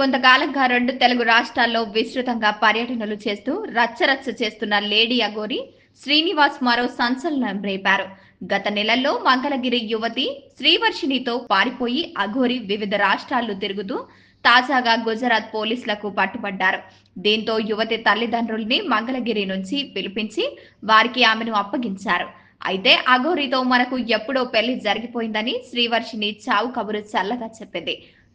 కొంతకాలంగా రెండు తెలుగు రాష్ట్రాల్లో విస్తృతంగా పర్యటనలు చేస్తూ రచ్చరచ్చ చేస్తున్న లేడీ అగోరి శ్రీనివాస్ మరో సంచలనం రేపారు. గత నెలల్లో మంగళగిరి యువతి శ్రీవర్షినితో పారిపోయి అఘోరి వివిధ రాష్ట్రాల్లో తిరుగుతూ తాజాగా గుజరాత్ పోలీసులకు పట్టుబడ్డారు. దీంతో యువతి తల్లిదండ్రుల్ని మంగళగిరి నుంచి పిలిపించి వారికి ఆమెను అప్పగించారు. అయితే అఘోరితో మనకు ఎప్పుడో పెళ్ళి జరిగిపోయిందని శ్రీవర్షిని చావు కబురు చల్లగా చెప్పింది.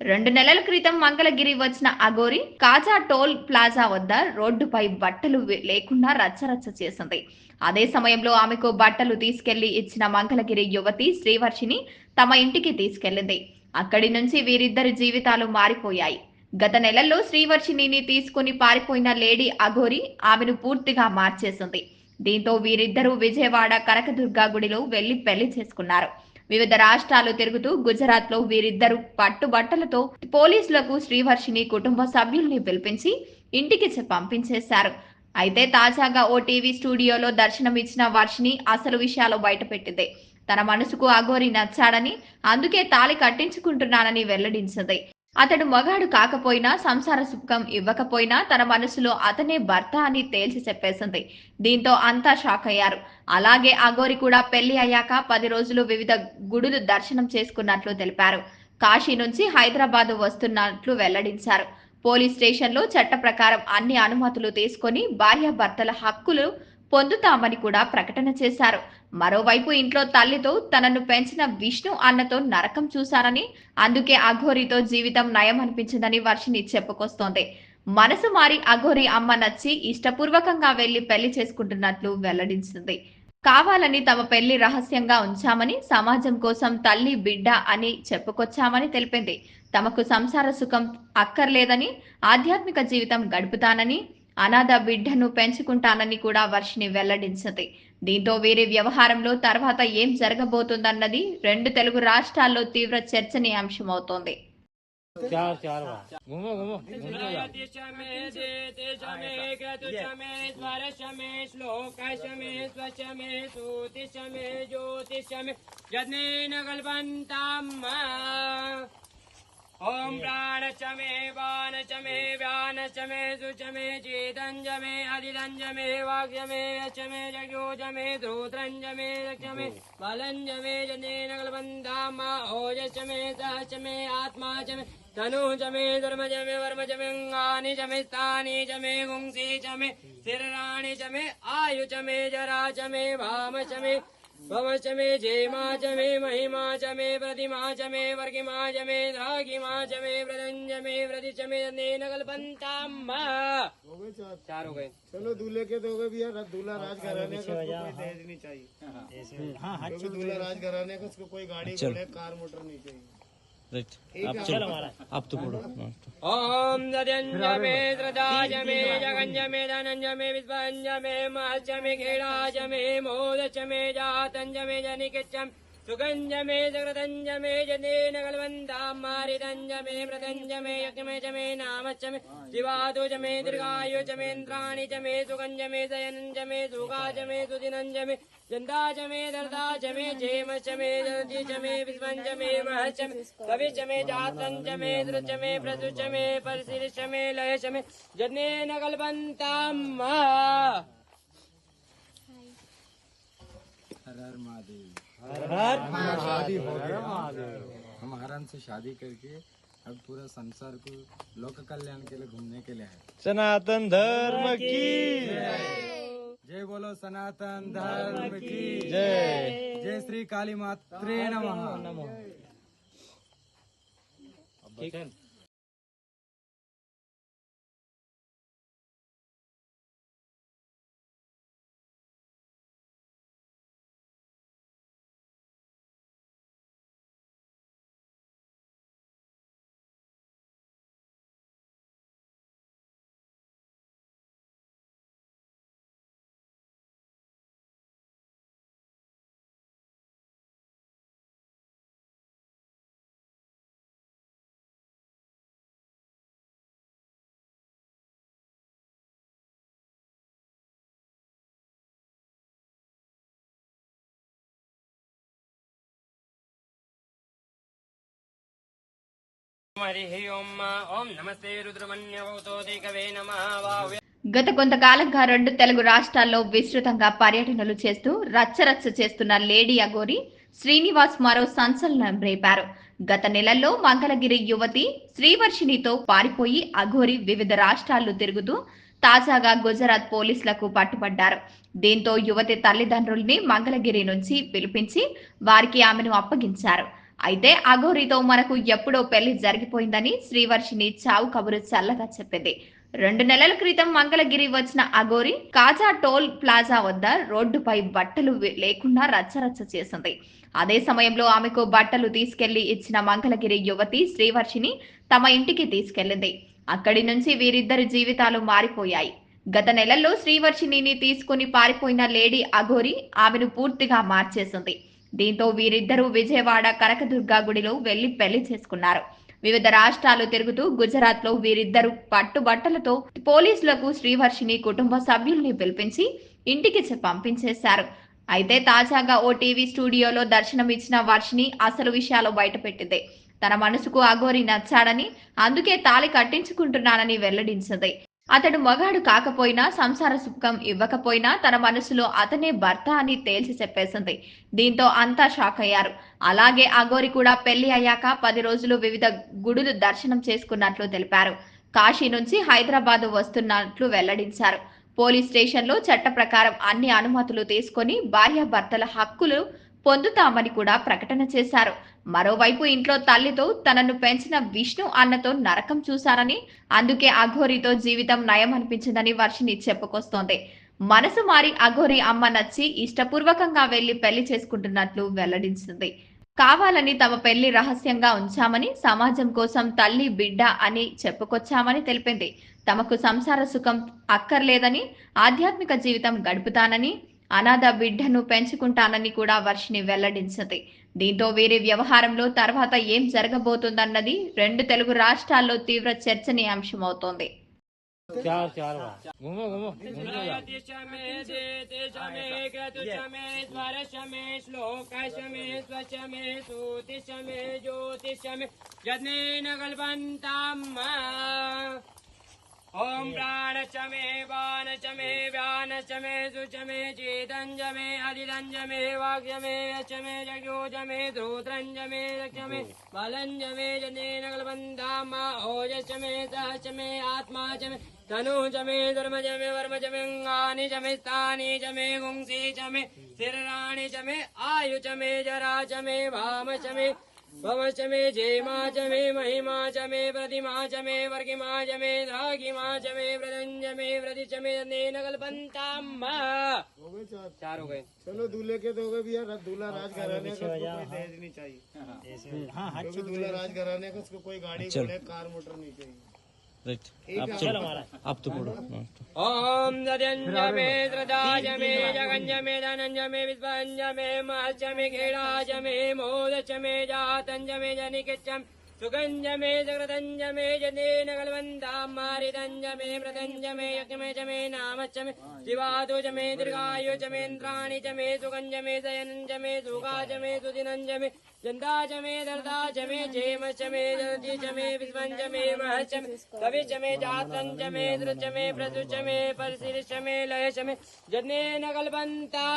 రెండు నెలల క్రితం మంగళగిరి వచ్చిన అఘోరి కాజా టోల్ ప్లాజా వద్ద రోడ్డుపై బట్టలు లేకుండా రచ్చరచ్చ చేసింది. అదే సమయంలో ఆమెకు బట్టలు తీసుకెళ్ళి ఇచ్చిన మంగళగిరి యువతి శ్రీవర్షిని తమ ఇంటికి తీసుకెళ్ళింది అక్కడి నుంచి వీరిద్దరి జీవితాలు మారిపోయాయి. గత నెలల్లో శ్రీవర్షిణిని తీసుకుని పారిపోయిన లేడీ అఘోరి ఆమెను పూర్తిగా మార్చేసింది. దీంతో వీరిద్దరూ విజయవాడ కనకదుర్గా గుడిలో వెళ్ళి పెళ్ళి చేసుకున్నారు. వివిధ రాష్ట్రాలు తిరుగుతూ గుజరాత్లో వీరిద్దరు పట్టుబట్టలతో పోలీసులకు శ్రీవర్షిని కుటుంబ సభ్యుల్ని పిలిపించి ఇంటికి పంపించేశారు. అయితే తాజాగా ఓ టీవీ స్టూడియోలో దర్శనం ఇచ్చిన వర్షిని అసలు విషయాలు బయటపెట్టింది. తన మనసుకు అఘోరి నచ్చాడని అందుకే తాళి కట్టించుకుంటున్నానని వెల్లడించింది. అతడు మగాడు కాకపోయినా సంసార సుఖం ఇవ్వకపోయినా తన మనసులో అతనే భర్త అని తేల్చి చెప్పేసింది. దీంతో అంతా షాక్ అయ్యారు. అలాగే అగోరి కూడా పెళ్ళి అయ్యాక పది రోజులు వివిధ గుడులు దర్శనం చేసుకున్నట్లు తెలిపారు. కాశీ నుంచి హైదరాబాద్ వస్తున్నట్లు వెల్లడించారు. పోలీస్ స్టేషన్లో చట్ట ప్రకారం అన్ని అనుమతులు తీసుకొని భార్యాభర్తల హక్కులు పొందుతామని కూడా ప్రకటన చేశారు. మరోవైపు ఇంట్లో తల్లితో తనను పెంచిన విష్ణు అన్నతో నరకం చూశారని అందుకే అఘోరితో జీవితం నయం అనిపించిందని వర్షిని చెప్పుకొస్తోంది. మనసు మారి అఘోరి అమ్మ నచ్చి ఇష్టపూర్వకంగా వెళ్ళి పెళ్ళి చేసుకుంటున్నట్లు వెల్లడించింది. కావాలని తమ పెళ్ళి రహస్యంగా ఉంచామని సమాజం కోసం తల్లి బిడ్డ అని చెప్పుకొచ్చామని తెలిపింది. తమకు సంసార సుఖం అక్కర్లేదని ఆధ్యాత్మిక జీవితం గడుపుతానని అనాథ బిడ్డను పెంచుకుంటానని కూడా వర్షిని వెల్లడించింది. దీంతో వీరి వ్యవహారంలో తర్వాత ఏం జరగబోతుందన్నది రెండు తెలుగు రాష్ట్రాల్లో తీవ్ర చర్చనీయాంశమవుతోంది. चार ओम प्राण चमे बान चमे व्यान चमे सुचमे चेतञ्जमे हरिरञ्जमे वाक्यमे मे जगोजमे मे रक्षमे बलञ्जमे जनेन कल्बन्धामा ओजचमे सहचमे आत्मा चमे जमे धर्मजमे वर्मजमे चमे जमे चमे गुंसि चमे शिराणि चमे आयुचमे भाम चमे भव च मे च मे महिमा च मे प्रतिमा च मे वर्गिमा च मे द्रागिमा च मे व्रतञ्ज मे व्रति च मे नेन कल्पन्ताम् हो गए चार चार हो गए। चलो दूल्हे के दोगे भी यार दूल्हा राज घराने को कोई दहेज नहीं चाहिए। हाँ दूल्हा राजघराने का उसको कोई गाड़ी कार मोटर नहीं चाहिए। आप तो बोलो ओम दजंज मे त्रदाज मे जगंज मे धनंज मे विस्पंज मे महज मे खेड़ाज मे मोदच मे जातंज मे जनिकिचम सुगंजमे जगदंजमे जने नगलवंतामारिदंजमे मृदंजमे यज्ञमे जमे नामच्चमे दिवादो जमे दीर्घायु जमेन्द्राणि जमे सुगंजमे जयनंजमे सुगाजमे सुदिनंजमे जंदाजमे दर्दाजमे, जेमचमे जमे विस्वंजमे महचमे कविचमे जातंजमे द्रुचमे प्रसुचमे परशिरचमे लयचमे, जने नगलवंतामा हर हर महादेव। शादी हो गया हम आराम से शादी करके अब पूरा संसार को लोक कल्याण के लिए घूमने के लिए है सनातन धर्म की जय। बोलो सनातन धर्म की जय। जय। श्री काली मात्रे नमः। हरिः గత కొంతకాలంగా రెండు తెలుగు రాష్ట్రాల్లో విస్తృతంగా పర్యటనలు చేస్తూ రచ్చరచ్చ చేస్తున్న లేడీ అగోరి శ్రీనివాస్ మరో సంచలనం రేపారు. గత నెలల్లో మంగళగిరి యువతి శ్రీవర్షినితో పారిపోయి అఘోరి వివిధ రాష్ట్రాల్లో తిరుగుతూ తాజాగా గుజరాత్ పోలీసులకు పట్టుబడ్డారు. దీంతో యువతి తల్లిదండ్రుల్ని మంగళగిరి నుంచి పిలిపించి వారికి ఆమెను అప్పగించారు. అయితే అఘోరితో మనకు ఎప్పుడో పెళ్ళి జరిగిపోయిందని శ్రీవర్షిని చావు కబురు చల్లగా చెప్పింది. రెండు నెలల క్రితం మంగళగిరి వచ్చిన అఘోరి కాజా టోల్ ప్లాజా వద్ద రోడ్డుపై బట్టలు లేకుండా రచ్చరచ్చ చేసింది. అదే సమయంలో ఆమెకు బట్టలు తీసుకెళ్ళి ఇచ్చిన మంగళగిరి యువతి శ్రీవర్షిని తమ ఇంటికి తీసుకెళ్ళింది అక్కడి నుంచి వీరిద్దరి జీవితాలు మారిపోయాయి. గత నెలల్లో శ్రీవర్షిణిని తీసుకుని పారిపోయిన లేడీ అఘోరి ఆమెను పూర్తిగా మార్చేసింది. దీంతో వీరిద్దరూ విజయవాడ కనకదుర్గా గుడిలో వెళ్ళి పెళ్ళి చేసుకున్నారు. వివిధ రాష్ట్రాలు తిరుగుతూ గుజరాత్లో వీరిద్దరు పట్టుబట్టలతో పోలీసులకు శ్రీవర్షిని కుటుంబ సభ్యుల్ని పిలిపించి ఇంటికి పంపించేశారు. అయితే తాజాగా ఓ టీవీ స్టూడియోలో దర్శనమిచ్చిన వర్షిని అసలు విషయాలు బయటపెట్టింది. తన మనసుకు అఘోరి నచ్చాడని అందుకే తాళి కట్టించుకుంటున్నానని వెల్లడించింది. అతడు మగాడు కాకపోయినా సంసార సుఖం ఇవ్వకపోయినా తన మనసులో అతనే భర్త అని తేల్చి చెప్పేసింది. దీంతో అంతా షాక్ అయ్యారు. అలాగే అఘోరి కూడా పెళ్ళి అయ్యాక పది రోజులు వివిధ గుడులు దర్శనం చేసుకున్నట్లు తెలిపారు. కాశీ నుంచి హైదరాబాద్ వస్తున్నట్లు వెల్లడించారు. పోలీస్ స్టేషన్లో చట్ట ప్రకారం అన్ని అనుమతులు తీసుకొని భార్యాభర్తల హక్కులు పొందుతామని కూడా ప్రకటన చేశారు. మరోవైపు ఇంట్లో తల్లితో తనను పెంచిన విష్ణు అన్నతో నరకం చూశారని అందుకే అఘోరితో జీవితం నయం అనిపించిందని వర్షిని చెప్పుకొస్తోంది. మనసు మారి అఘోరి అమ్మ నచ్చి ఇష్టపూర్వకంగా వెళ్ళి పెళ్ళి చేసుకుంటున్నట్లు వెల్లడించింది. కావాలని తమ పెళ్ళి రహస్యంగా ఉంచామని సమాజం కోసం తల్లి బిడ్డ అని చెప్పుకొచ్చామని తెలిపింది. తమకు సంసార సుఖం అక్కర్లేదని ఆధ్యాత్మిక జీవితం గడుపుతానని అనాథ బిడ్డను పెంచుకుంటానని కూడా వర్షిని వెల్లడించింది. దీంతో వీరి వ్యవహారంలో తర్వాత ఏం జరగబోతుందన్నది రెండు తెలుగు రాష్ట్రాల్లో తీవ్ర చర్చనీయాంశమవుతోంది चार चार बार घूमो घूमो घूमो जाओ। शमे देशमे ज्योतिषमे यज्ञेन कल्पन्ताम् ॐ प्राणचमे वानचमे व्यानचमे सुचमे चेतञ्जमे अधिदञ्जमे वाक्यमे यचमे जज्ञोजमे श्रोत्रञ्जमे रक्षमे बलञ्जमे जनेन कल्पन्ताम् ओजचमे सहचमे आत्मा चमे तनु चमे धर्म चमे वर्म चमे अङ्गानि चमे स्थानि चमे गुंसि चमे शिराणि चमे आयु चमे जरा चमे भाम चमे भव च मे जेमा च मे महिमा च मे प्रतिमा च मे वर्गिमा च मे धागिमा च मे व्रजंज मे व्रति च मे नेन कल्पन्ता चार हो गए। चलो दूल्हे के तो गए भैया दूल्हा हाँ, राज कराने हाँ, को हाँ, तेज नहीं चाहिए। हाँ दूल्हा राज कराने को उसको कोई गाड़ी कार मोटर नहीं चाहिए। आप तो ओम दद्यंज जगंज मे धनंज मे विस्पंज मे महज मे खेड़ाज मे मोदच सुगंज मे जगदंज मे जने नगलवंदा मारिदंज मे मृदंज मे यज्ञमे च मे नामच मे शिवादुज मे दीर्घायु च मेन्द्राणि च मे सुगंज मे सयनंज मे सुगाज मे सुदिनंज मे चंदाज मे दर्दाज मे जेम च मे जलधि च मे विस्वंज मे महच मे कवि च मे जातंज मे दृच मे प्रदुच मे परशीर्ष मे लयच मे जने नगलवंता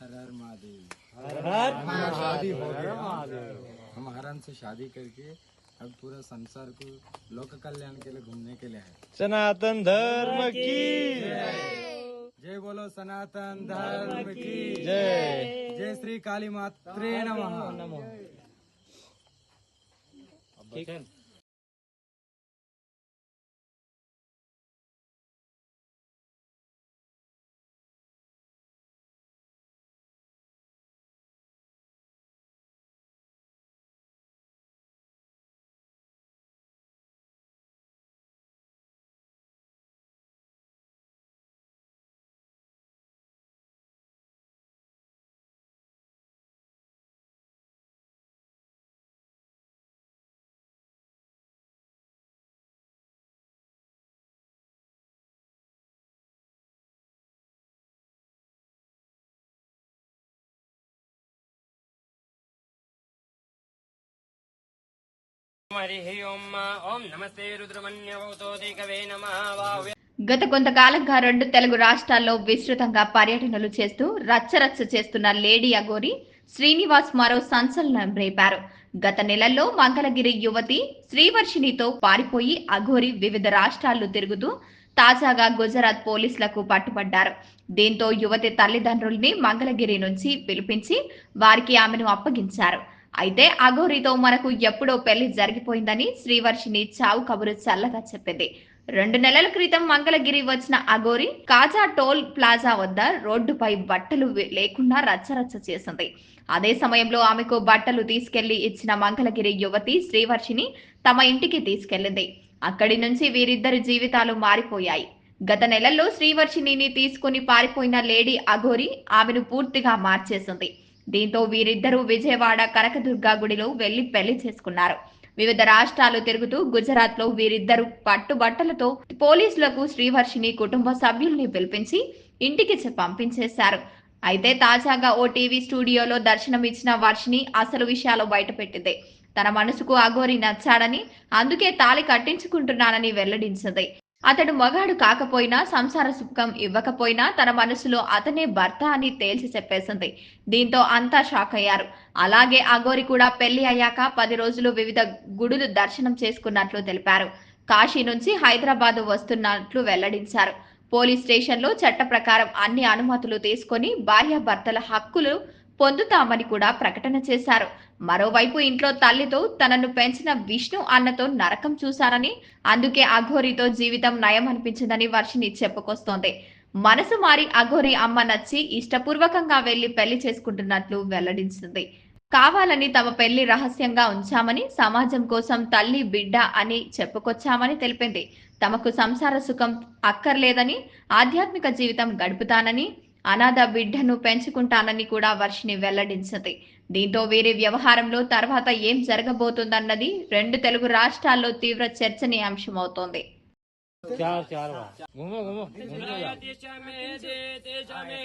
हर हर महादेव हर महादेव हम हरण से शादी करके अब पूरा संसार को लोक कल्याण के लिए घूमने के लिए है सनातन धर्म की जय। बोलो सनातन धर्म की जय। जय श्री काली मात्रे नमः। ठीक గత కొంతకాలంగా రెండు తెలుగు రాష్ట్రాల్లో విస్తృతంగా పర్యటనలు చేస్తూ రచ్చరచ్చ చేస్తున్న లేడీ అగోరి శ్రీనివాస్ మరో సంచలనం రేపారు. గత నెలల్లో మంగళగిరి యువతి శ్రీవర్షినితో పారిపోయి అఘోరి వివిధ రాష్ట్రాలు తిరుగుతూ తాజాగా గుజరాత్ పోలీసులకు పట్టుబడ్డారు. దీంతో యువతి తల్లిదండ్రుల్ని మంగళగిరి నుంచి పిలిపించి వారికి ఆమెను అప్పగించారు. అయితే అఘోరితో మనకు ఎప్పుడో పెళ్ళి జరిగిపోయిందని శ్రీవర్షిని చావు కబురు చల్లగా చెప్పింది. రెండు నెలల క్రితం మంగళగిరి వచ్చిన అఘోరి కాజా టోల్ ప్లాజా వద్ద రోడ్డుపై బట్టలు లేకుండా రచ్చరచ్చ చేసింది. అదే సమయంలో ఆమెకు బట్టలు తీసుకెళ్ళి ఇచ్చిన మంగళగిరి యువతి శ్రీవర్షిని తమ ఇంటికి తీసుకెళ్ళింది అక్కడి నుంచి వీరిద్దరి జీవితాలు మారిపోయాయి. గత నెలల్లో శ్రీవర్షిణిని తీసుకుని పారిపోయిన లేడీ అఘోరి ఆమెను పూర్తిగా మార్చేసింది. దీంతో వీరిద్దరూ విజయవాడ కనకదుర్గ గుడిలో వెళ్ళి పెళ్ళి చేసుకున్నారు. వివిధ రాష్ట్రాలు తిరుగుతూ గుజరాత్లో వీరిద్దరు పట్టుబట్టలతో పోలీసులకు శ్రీవర్షిని కుటుంబ సభ్యుల్ని పిలిపించి ఇంటికి పంపించేశారు. అయితే తాజాగా ఓ టీవీ స్టూడియోలో దర్శనం ఇచ్చిన వర్షిని అసలు విషయాలు బయటపెట్టింది. తన మనసుకు అఘోరి నచ్చాడని అందుకే తాళి కట్టించుకుంటున్నానని వెల్లడించింది. అతడు మగాడు కాకపోయినా సంసార సుఖం ఇవ్వకపోయినా తన మనసులో అతనే భర్త అని తేల్చి చెప్పేసింది. దీంతో అంతా షాక్ అయ్యారు. అలాగే అఘోరి కూడా పెళ్ళి అయ్యాక పది రోజులు వివిధ గుడులు దర్శనం చేసుకున్నట్లు తెలిపారు. కాశీ నుంచి హైదరాబాద్ వస్తున్నట్లు వెల్లడించారు. పోలీస్ స్టేషన్లో చట్ట ప్రకారం అన్ని అనుమతులు తీసుకొని భార్యాభర్తల హక్కులు పొందుతామని కూడా ప్రకటన చేశారు. మరోవైపు ఇంట్లో తల్లితో తనను పెంచిన విష్ణు అన్నతో నరకం చూశారని అందుకే అఘోరితో జీవితం నయం అనిపించిందని వర్షిని చెప్పుకొస్తోంది. మనసు మారి అఘోరి అమ్మ నచ్చి ఇష్టపూర్వకంగా వెళ్ళి పెళ్ళి చేసుకుంటున్నట్లు వెల్లడించింది. కావాలని తమ పెళ్ళి రహస్యంగా ఉంచామని సమాజం కోసం తల్లి బిడ్డ అని చెప్పుకొచ్చామని తెలిపింది. తమకు సంసార సుఖం అక్కర్లేదని ఆధ్యాత్మిక జీవితం గడుపుతానని అనాథ బిడ్డను పెంచుకుంటానని కూడా వర్షిని వెల్లడించింది దీంతో వీరి వ్యవహారంలో తర్వాత ఏం జరగబోతుందన్నది రెండు తెలుగు రాష్ట్రాల్లో తీవ్ర చర్చనీయాంశమవుతోంది चार चार बार घूमो घूमो दिश मे देश मे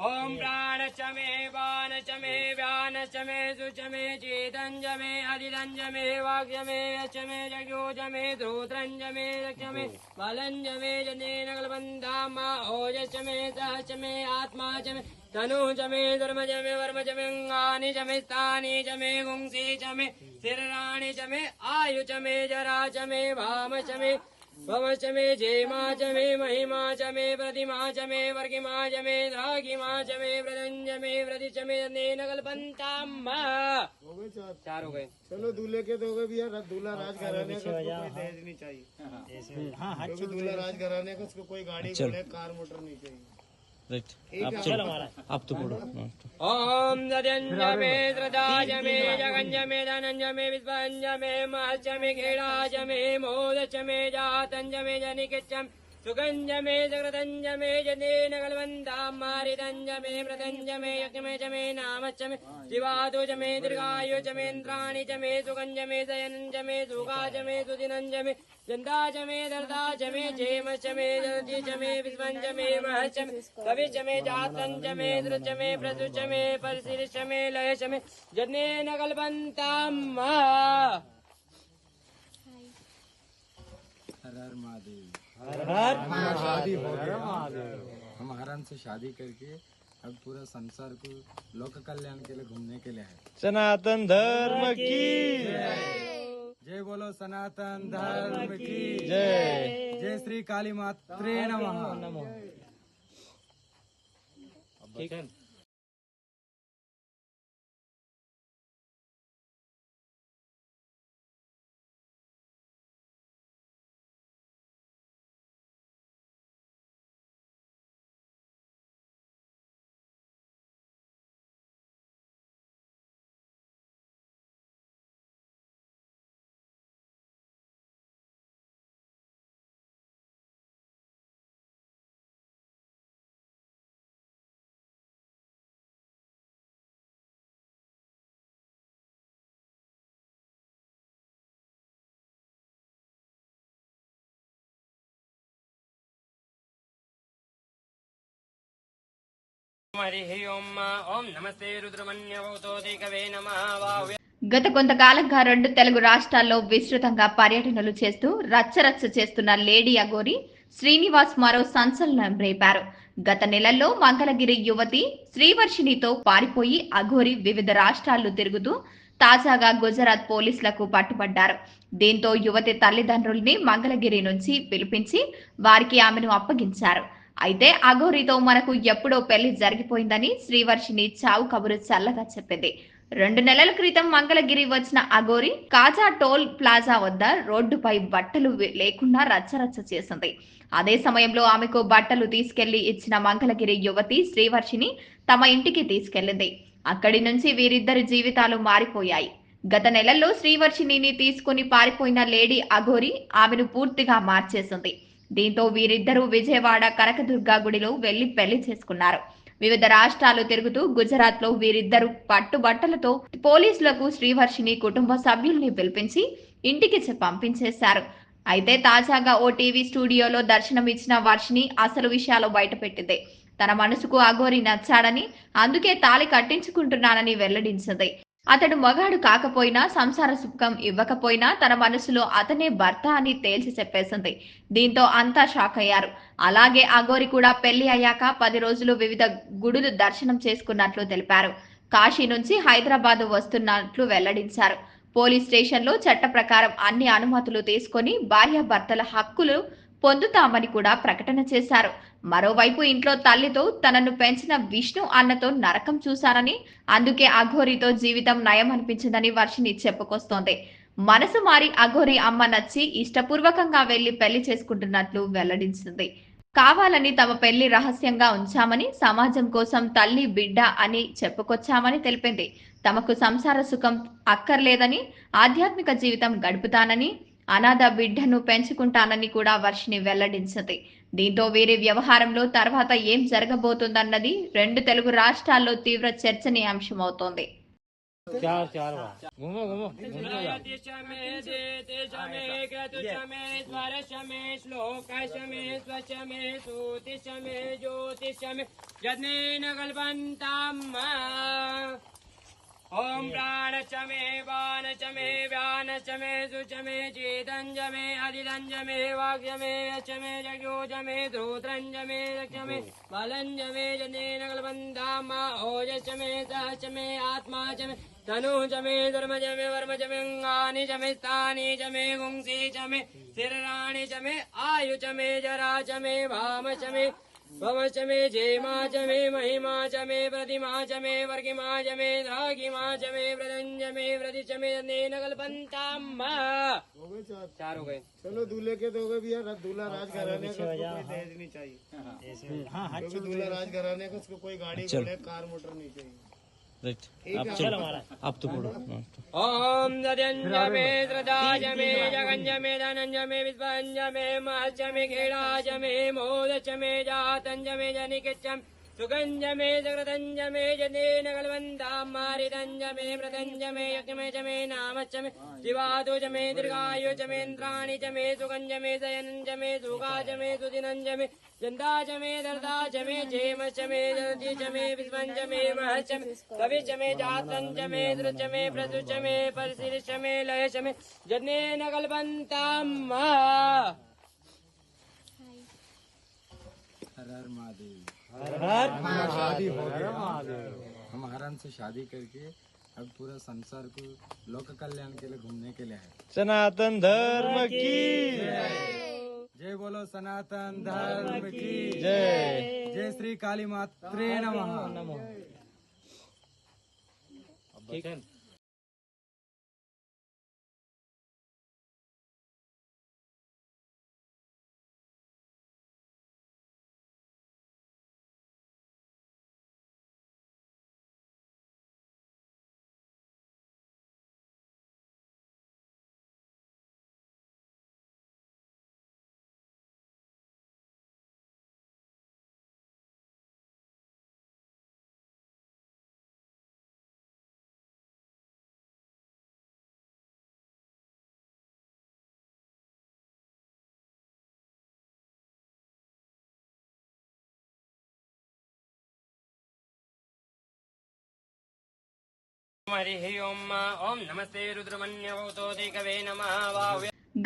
ओम प्राण चमे बाण चमे व्यान चमे सुचमे मे अदिरञ्जमे वाक्यमे अचमे मे श्रोत्रञ्जमे रक्षमे बलञ्जमे जनेन मे सहच मे आत्मा चमे तनु चमे धर्म चमे वर्म चमे अंगानि चमे स्थानि चमे गुंसि चमे शिराणि चमे आयु चमे जरा चमे भाम चमे भव च मे जेमा च मे महिमा च मे प्रतिमा च मे वर्गिमा च मे द्रागिमा च मे व्रजंज मे व्रति च मे नेन कल्पन्ता हो गए चार चार हो गए। चलो दूल्हे के तो हो गए भैया दूल्हा राज घराने का कोई दहेज नहीं चाहिए। क्योंकि दूल्हा राज घराने का उसको कोई गाड़ी कार मोटर नहीं चाहिए। आप तो बोलो। ओम सदंज में त्रदाज में जगंज में धनंज में विस्पंज में महज में खेड़ाज में मोदच में जातंज में जनिकिचम सुगंजमे जगदंजमे जनेनगलवन्दामारिदञ्जमे मृदञ्जमे यज्ञमे जमे नामच्चमे शिवादो जमे दीर्घायु जमेन्द्राणि जमे सुगंजमे जयनञ्जमे सुगाजमे सुदिनञ्जमे जन्दाजमे दर्दाजमे जेमचमे जमे विस्वञ्जमे महचमे कविचमे जातञ्जमे दृचमे प्रसुचमे परशिरिषमे लयचमे जनेन गलवन्ताम्मा हर हर महादेव। हम हरण से शादी करके अब पूरा संसार को लोक कल्याण के लिए घूमने के लिए आए। सनातन धर्म की जय। बोलो सनातन धर्म की जय। जय श्री काली मात्रे नमः। ठीक है గత కొంతకాలంగా రెండు తెలుగు రాష్ట్రాల్లో విస్తృతంగా పర్యటనలు చేస్తూ రచ్చరచ్చ చేస్తున్న లేడీ అగోరి శ్రీనివాస్ మరో సంచలనం రేపారు. గత నెలల్లో మంగళగిరి యువతి శ్రీవర్షినితో పారిపోయి అఘోరి వివిధ రాష్ట్రాలు తిరుగుతూ తాజాగా గుజరాత్ పోలీసులకు పట్టుబడ్డారు. దీంతో యువతి తల్లిదండ్రుల్ని మంగళగిరి నుంచి పిలిపించి వారికి ఆమెను అప్పగించారు. అయితే అఘోరితో మనకు ఎప్పుడో పెళ్ళి జరిగిపోయిందని శ్రీవర్షిని చావు కబురు చల్లగా చెప్పింది. రెండు నెలల క్రితం మంగళగిరి వచ్చిన అఘోరి కాజా టోల్ ప్లాజా వద్ద రోడ్డుపై బట్టలు లేకుండా రచ్చరచ్చ చేసింది. అదే సమయంలో ఆమెకు బట్టలు తీసుకెళ్ళి ఇచ్చిన మంగళగిరి యువతి శ్రీవర్షిని తమ ఇంటికి తీసుకెళ్ళింది అక్కడి నుంచి వీరిద్దరి జీవితాలు మారిపోయాయి. గత నెలల్లో శ్రీవర్షిణిని తీసుకుని పారిపోయిన లేడీ అఘోరి ఆమెను పూర్తిగా మార్చేసింది. దీంతో వీరిద్దరూ విజయవాడ కనకదుర్గా గుడిలో వెళ్ళి పెళ్ళి చేసుకున్నారు. వివిధ రాష్ట్రాలు తిరుగుతూ గుజరాత్లో వీరిద్దరు పట్టుబట్టలతో పోలీసులకు శ్రీవర్షిని కుటుంబ సభ్యుల్ని పిలిపించి ఇంటికి పంపించేశారు. అయితే తాజాగా ఓ టీవీ స్టూడియోలో దర్శనం ఇచ్చిన వర్షిని అసలు విషయాలు బయటపెట్టింది. తన మనసుకు అఘోరి నచ్చాడని అందుకే తాళి కట్టించుకుంటున్నానని వెల్లడించింది. అతడు మగాడు కాకపోయినా సంసార సుఖం ఇవ్వకపోయినా తన మనసులో అతనే భర్త అని తేల్చి చెప్పేసింది. దీంతో అంతా షాక్ అయ్యారు. అలాగే అగోరి కూడా పెళ్ళి అయ్యాక పది రోజులు వివిధ గుడులు దర్శనం చేసుకున్నట్లు తెలిపారు. కాశీ నుంచి హైదరాబాద్ వస్తున్నట్లు వెల్లడించారు. పోలీస్ స్టేషన్లో చట్ట ప్రకారం అన్ని అనుమతులు తీసుకొని భార్యాభర్తల హక్కులు పొందుతామని కూడా ప్రకటన చేశారు. మరోవైపు ఇంట్లో తల్లితో తనను పెంచిన విష్ణు అన్నతో నరకం చూశారని అందుకే అఘోరితో జీవితం నయం అనిపించిందని వర్షిని చెప్పుకొస్తోంది. మనసు మారి అఘోరి అమ్మ నచ్చి ఇష్టపూర్వకంగా వెళ్ళి పెళ్ళి చేసుకుంటున్నట్లు వెల్లడించింది. కావాలని తమ పెళ్ళి రహస్యంగా ఉంచామని సమాజం కోసం తల్లి బిడ్డ అని చెప్పుకొచ్చామని తెలిపింది. తమకు సంసార సుఖం అక్కర్లేదని ఆధ్యాత్మిక జీవితం గడుపుతానని అనాథ బిడ్డను పెంచుకుంటానని కూడా వర్షిని వెల్లడించింది. దీంతో వీరి వ్యవహారంలో తర్వాత ఏం జరగబోతుందన్నది రెండు తెలుగు రాష్ట్రాల్లో తీవ్ర చర్చనీయాంశమవుతోంది. चार ओम प्राण चमे बान चमे व्यान चमे सुचमे चेतन जमे अलिजमे चेतञ्जमे अरिरञ्जमे वाक्यमे यचमे जगोजमे धोत्रञ्जमे रक्षमे बलञ्जमे जनेन कल्बन्धामा ओजचमे सहचमे आत्मा चमे जमे धर्मजमे वर्मजमे चमे स्थानि चमे गुंसि चमे शिरराणि चमे आयुचमे भाम भामचमे भव च मे जयमा च मे महिमा च मे प्रतिमा च मे वर्गिमा च मे द्रागिमा च मे व्रतञ्ज मे व्रति च मे नेन हो चार हो गए। चलो दूल्हे के तो हो गए भैया दूल्हा राज घराने को कोई दहेज नहीं चाहिए। हाँ दूल्हा राजघराने का उसको कोई गाड़ी कार मोटर नहीं चाहिए। आप तो पढ़ो ओम ददंज मे त्रदाज मे जगंज मे धनंज मे विस्पंज मे महज मे खेड़ाज मे मोदच मे जातंज मे जनिकिचम सुगंज मे जगतंज मे जने नगलवंदा मारिदंज मे मृदंज मे यज्ञमे च मे नामच मे शिवादो मे दीर्घायु च च मे सुगंज मे सयनंज मे सुगाज मे सुदिनंज मे चंदा चमे दर्दा चमे चेम चमे जलधि चमे विस्वन चमे मह चमे कवि चमे जातन चमे द्र चमे प्रसु चमे परसिर चमे लय चमे जने न कल्पंतम हर हर महादेव। हर महादेव। हम हरण से शादी करके अब पूरा संसार को लोक कल्याण के लिए घूमने के लिए है सनातन धर्म की जय बोलो सनातन धर्म की जय। जय। श्री काली मात्रे नमः। ठीक हरिः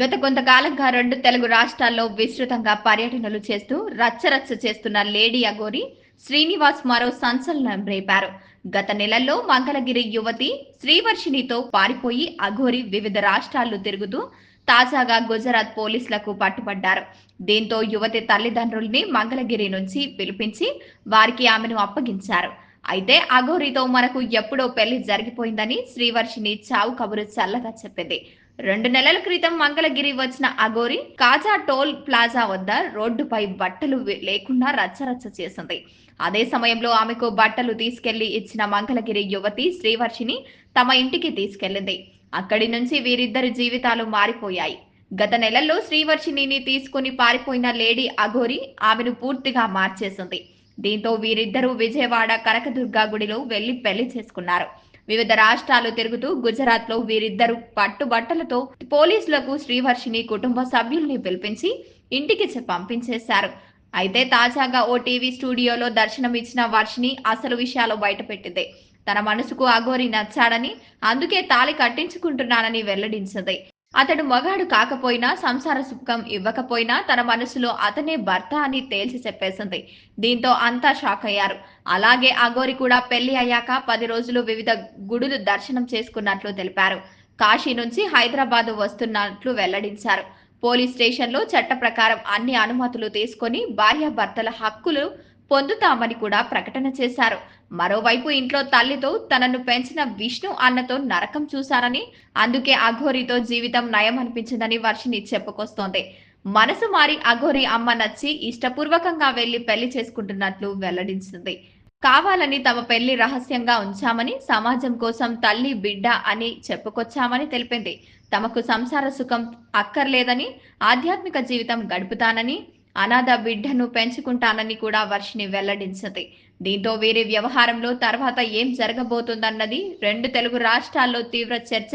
గత కొంతకాలంగా రెండు తెలుగు రాష్ట్రాల్లో విస్తృతంగా పర్యటనలు చేస్తూ రచ్చరచ్చ చేస్తున్న లేడీ అగోరి శ్రీనివాస్ మరో సంచలనం రేపారు. గత నెలల్లో మంగళగిరి యువతి శ్రీవర్షినితో పారిపోయి అఘోరి వివిధ రాష్ట్రాల్లో తిరుగుతూ తాజాగా గుజరాత్ పోలీసులకు పట్టుబడ్డారు. దీంతో యువతి తల్లిదండ్రుల్ని మంగళగిరి నుంచి పిలిపించి వారికి ఆమెను అప్పగించారు. అయితే అఘోరితో మనకు ఎప్పుడో పెళ్ళి జరిగిపోయిందని శ్రీవర్షిని చావు కబురు చల్లగా చెప్పింది. రెండు నెలల క్రితం మంగళగిరి వచ్చిన అఘోరి కాజా టోల్ ప్లాజా వద్ద రోడ్డుపై బట్టలు లేకుండా రచ్చరచ్చ చేసింది. అదే సమయంలో ఆమెకు బట్టలు తీసుకెళ్ళి ఇచ్చిన మంగళగిరి యువతి శ్రీవర్షిని తమ ఇంటికి తీసుకెళ్ళింది అక్కడి నుంచి వీరిద్దరి జీవితాలు మారిపోయాయి. గత నెలల్లో శ్రీవర్షిణిని తీసుకుని పారిపోయిన లేడీ అఘోరి ఆమెను పూర్తిగా మార్చేసింది. దీంతో వీరిద్దరూ విజయవాడ కనకదుర్గా గుడిలో వెళ్ళి పెళ్ళి చేసుకున్నారు. వివిధ రాష్ట్రాలు తిరుగుతూ గుజరాత్లో వీరిద్దరు పట్టుబట్టలతో పోలీసులకు శ్రీవర్షిని కుటుంబ సభ్యుల్ని పిలిపించి ఇంటికి పంపించేశారు. అయితే తాజాగా ఓ టీవీ స్టూడియోలో దర్శనమిచ్చిన వర్షిని అసలు విషయాలు బయటపెట్టింది. తన మనసుకు అఘోరి నచ్చాడని అందుకే తాళి కట్టించుకుంటున్నానని వెల్లడించింది. అతడు మగాడు కాకపోయినా సంసార సుఖం ఇవ్వకపోయినా తన మనసులో అతనే భర్త అని తేల్చి చెప్పేసింది. దీంతో అంతా షాక్ అయ్యారు. అలాగే అఘోరి కూడా పెళ్ళి అయ్యాక పది రోజులు వివిధ గుడులు దర్శనం చేసుకున్నట్లు తెలిపారు. కాశీ నుంచి హైదరాబాద్ వస్తున్నట్లు వెల్లడించారు. పోలీస్ స్టేషన్లో చట్ట ప్రకారం అన్ని అనుమతులు తీసుకొని భార్యాభర్తల హక్కులు పొందుతామని కూడా ప్రకటన చేశారు. మరోవైపు ఇంట్లో తల్లితో తనను పెంచిన విష్ణు అన్నతో నరకం చూశారని అందుకే అఘోరితో జీవితం నయం అనిపించిందని వర్షిని చెప్పుకొస్తోంది. మనసు మారి అఘోరి అమ్మ నచ్చి ఇష్టపూర్వకంగా వెళ్ళి పెళ్ళి చేసుకుంటున్నట్లు వెల్లడించింది. కావాలని తమ పెళ్ళి రహస్యంగా ఉంచామని సమాజం కోసం తల్లి బిడ్డ అని చెప్పుకొచ్చామని తెలిపింది. తమకు సంసార సుఖం అక్కర్లేదని ఆధ్యాత్మిక జీవితం గడుపుతానని అనాథ బిడ్డను పెంచుకుంటానని కూడా వర్షిని వెల్లడించింది. దీంతో వీరి వ్యవహారంలో తర్వాత ఏం జరగబోతుందన్నది రెండు తెలుగు రాష్ట్రాల్లో తీవ్ర చర్చ